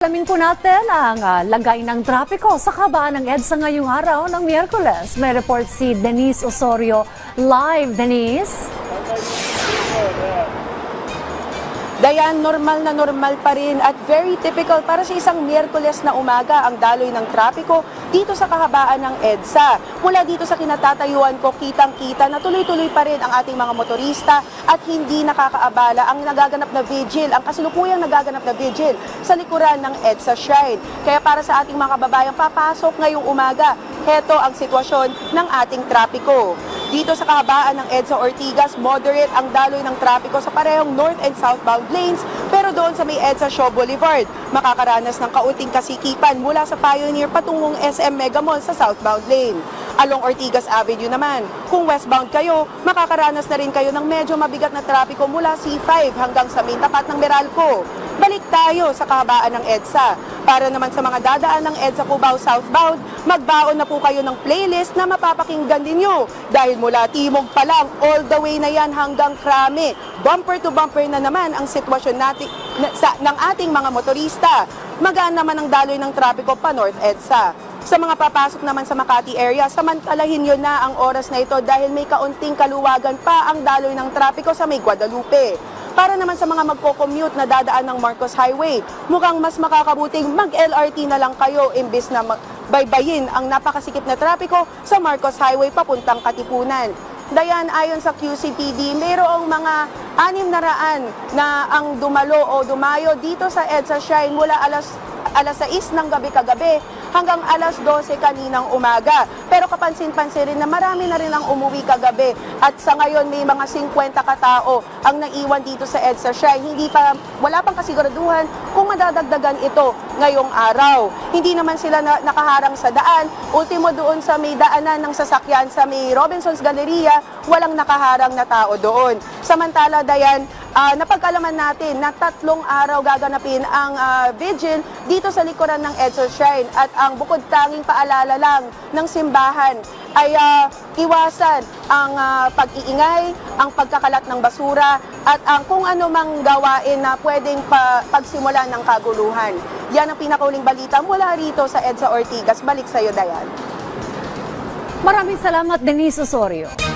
Alamin po natin ang ah, lagay ng trapiko sa kabaan ng EDSA ngayong araw ng Miyerkules. May report si Denise Osorio. Live, Denise. Dayan, normal na normal pa rin at very typical para sa isang Miyerkules na umaga ang daloy ng trapiko dito sa kahabaan ng EDSA. Mula dito sa kinatatayuan ko, kitang-kita na tuloy-tuloy pa rin ang ating mga motorista at hindi nakakaabala ang nagaganap na vigil, ang kasalukuyang nagaganap na vigil sa likuran ng EDSA Shrine. Kaya para sa ating mga kababayang papasok ngayong umaga, heto ang sitwasyon ng ating trapiko. Dito sa kahabaan ng EDSA Ortigas, moderate ang daloy ng trapiko sa parehong north and southbound lanes, pero doon sa may EDSA Shaw Boulevard, makakaranas ng kaunting kasikipan mula sa Pioneer patungong SM Mega Mall sa southbound lane. Along Ortigas Avenue naman, kung westbound kayo, makakaranas na rin kayo ng medyo mabigat na trapiko mula C5 hanggang sa main tapat ng Meralco. Balik tayo sa kahabaan ng EDSA. Para naman sa mga dadaan ng EDSA Cubao southbound, magbaon na po kayo ng playlist na mapapakinggan din nyo. Dahil mula Timog pa lang, all the way na yan hanggang Krame. Bumper to bumper na naman ang sitwasyon natin, na, sa, ng ating mga motorista. Magaan naman ang daloy ng trapiko pa North EDSA. Sa mga papasok naman sa Makati area, samantalahin nyo na ang oras na ito dahil may kaunting kaluwagan pa ang daloy ng trapiko sa may Guadalupe. Para naman sa mga magko-commute na dadaan ng Marcos Highway, mukhang mas makakabuting mag-LRT na lang kayo imbis na mag- baybayin ang napakasikip na trapiko sa Marcos Highway papuntang Katipunan. Dayan, ayon sa QCPD, mayroong mga anim na raan na ang dumalo o dumayo dito sa EDSA Shrine mula alas alas 6 ng gabi kagabi hanggang alas 12 kaninang umaga. Kapansin-pansin rin na marami na rin ang umuwi kagabi at sa ngayon may mga 50 katao ang naiwan dito sa EDSA Shrine. Hindi pa, wala pang kasiguraduhan kung madadagdagan ito ngayong araw. Hindi naman sila na, nakaharang sa daan. Ultimo doon sa may daanan ng sasakyan sa may Robinson's Galleria, walang nakaharang na tao doon. Samantala, Dayan, Ah, napagkalaman natin na tatlong araw gaganapin ang ah, vigil dito sa likuran ng Edso Shrine at ang bukod tanging paalala lang ng simbahan ay ah, iwasan ang ah, pag-iingay, ang pagkakalat ng basura at ang kung ano mang gawain na pwedeng pa- pagsimulan ng kaguluhan. Yan ang pinakauling balita mula rito sa EDSA Ortigas. Balik sa iyo, Dayan. Maraming salamat, Denise Osorio.